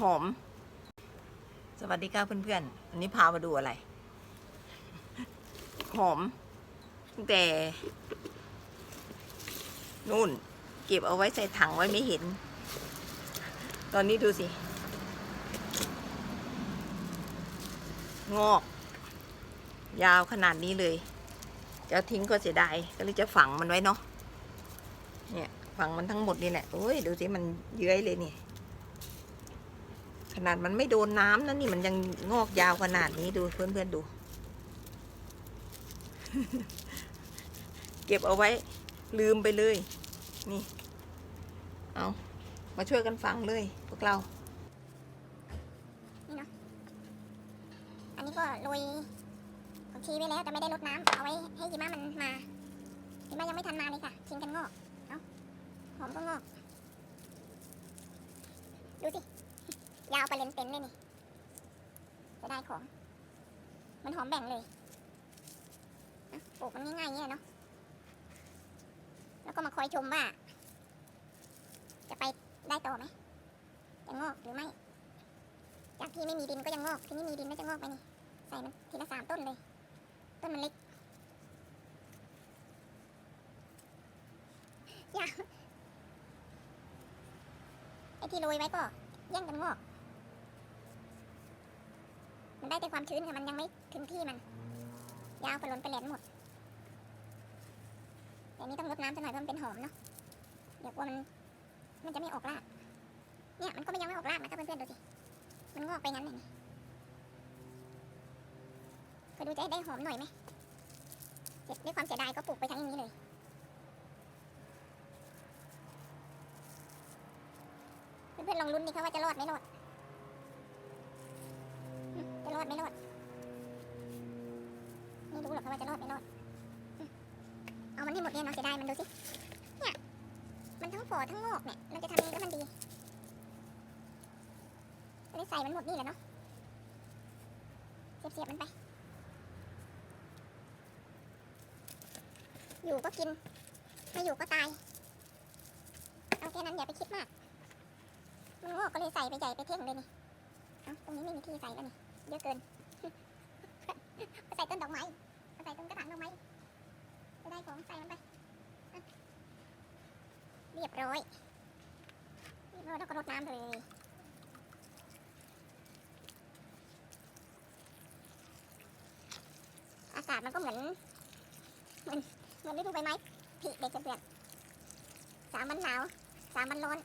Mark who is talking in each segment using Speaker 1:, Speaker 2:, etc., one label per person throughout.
Speaker 1: หอม สวัสดีค่ะเพื่อนๆอันนี้พามาดูอะไร หอมตั้งแต่ นู่น เก็บเอาไว้ใส่ถังไว้ไม่เห็น ตอนนี้ดูสิ งอก ยาวขนาดนี้เลย จะเอาทิ้งก็เสียดายก็เลยจะฝังมันไว้เนาะเนี่ยฝังมันทั้งหมดนี่แหละโอ้ย ดูสิ มันเย้อยเลยเนี่ย ขนาดมันไม่โดนน้ำนะนี่มันยังงอกยาวขนาดนี้ดูเพื่อนๆดู เก็บเอาไว้ลืมไปเลย นี่ เอามาช่วยกันฟังเลยพวกเรา
Speaker 2: นี่เนาะ อันนี้ก็โรยผักชีไว้แล้วแต่ไม่ได้รดน้ำเอาไว้ให้หิมะมันมาหิมะยังไม่ทันมาเลยค่ะทิ้งกันงอก เอาหอมก็งอก ดูสิ ยาวไปเลนเต็นเลยนี่ จะได้ของ มันหอมแบ่งเลยนะปลูกมันง่ายๆอย่างเงี้ยเนาะ แล้วก็มาคอยชมว่า จะไปได้ต่อไหม จะงอกหรือไม่ จากที่ไม่มีดินก็ยังงอก ที่นี่มีดินก็จะงอกไปนี่ ใส่มันทีละสามต้นเลย ต้นมันเล็กยาวไอ้ที่โรยไว้ก็แย่งกันงอก ได้แต่ความชื้นค่ะมันยังไม่ถึงที่มัน ยาวไปล้นไปแหลนหมดแต่นี้ต้องรดน้ำสักหน่อยเพราะมันเป็นหอมเนาะเดี๋ยวกลัวมัน มันจะไม่ออกรากเนี่ยมันก็ไม่ยังไม่ออกรากนะถ้าเพื่อนๆดูสิมันงอกไปงั้นเลยก็ดูจะได้หอมหน่อยไหมเสียด้วยความเสียดายก็ปลูกไปทั้งอย่างนี้เลยเพื่อนๆลองลุ้นดิคะว่าจะรอดไม่รอด อดไม่รอดไม่รู้หรอกว่าจะรอดไม่รอดเอามันให้หมดเนี่ยเนาะเสียดายมันดูสิเนี่ยมันทั้งฝ่อทั้งงอกเนี่ยเราจะทำยังไงก็มันดีก็เลยใส่มันหมดนี่แหละเนาะเสียบๆมันไป อยู่ก็กิน ไม่อยู่ก็ตาย เอาแค่นั้นอย่าไปคิดมาก มันงอกก็เลยใส่ไปใหญ่ไปเท่งเลยนี่ เอาตรงนี้ไม่มีที่ใส่แล้วนี่ เยอะเกินใส่ต้นดอกไม้ใส่ต้นกระถางดอกไม้จะได้ของใส่มันไปเรียบร้อยเรียบร้อยแล้วก็รดน้ำเลยอากาศมันก็เหมือนเหมือนเหมือนฤดูใบไม้ผลิเด็กเพื่อนสามวันหนาวสามวันร้อน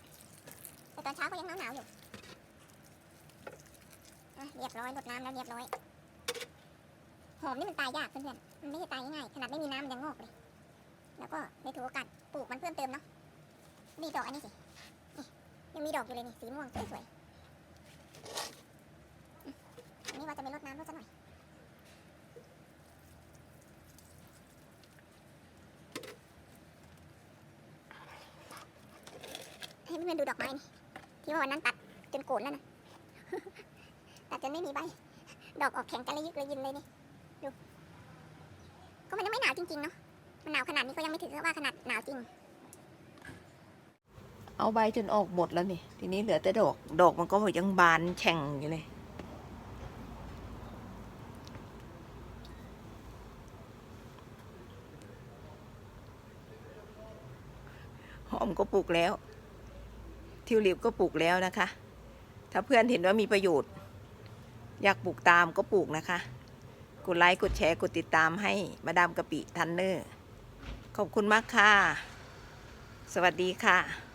Speaker 2: แต่ตอนเช้าก็ยังหนาวหนาวอยู่ เรียบร้อยรดน้ำแล้วเรียบร้อย หอมนี่มันตายยากเพื่อนๆ มันไม่ใช่ตายง่ายขนาดไม่มีน้ำมันยังงอกเลย แล้วก็ในถือโอกาสปลูกมันเพิ่มเติมเนาะนี่ดอกอันนี้สิยังมีดอกอยู่เลยนี่สีม่วงสวยๆอันนี้ว่าจะไปรดน้ำรดซะหน่อยให้เพื่อนๆดูดอกไม้นี่ที่ว่าวันนั้นตัดจนโกนแล้วนะ ตัดจนไม่มีใบ ดอกออกแข็งกันเลยยึกเลยยินเลยนี่ ดู ก็มันยังไม่หนาวจริงๆเนาะ มันหนาวขนาดนี้ก็ยังไม่ถือว่าขนาดหนาวจริง
Speaker 1: เอาใบจนออกหมดแล้วนี่ ทีนี้เหลือแต่ดอก ดอกมันก็ยังบานแฉ่งอยู่เลย หอมก็ปลูกแล้ว ทิวลิปก็ปลูกแล้วนะคะ ถ้าเพื่อนเห็นว่ามีประโยชน์ อยากปลูกตามก็ปลูกนะคะ กดไลค์กดแชร์กดติดตามให้มาดามกะปิทันเนอร์ ขอบคุณมากค่ะ สวัสดีค่ะ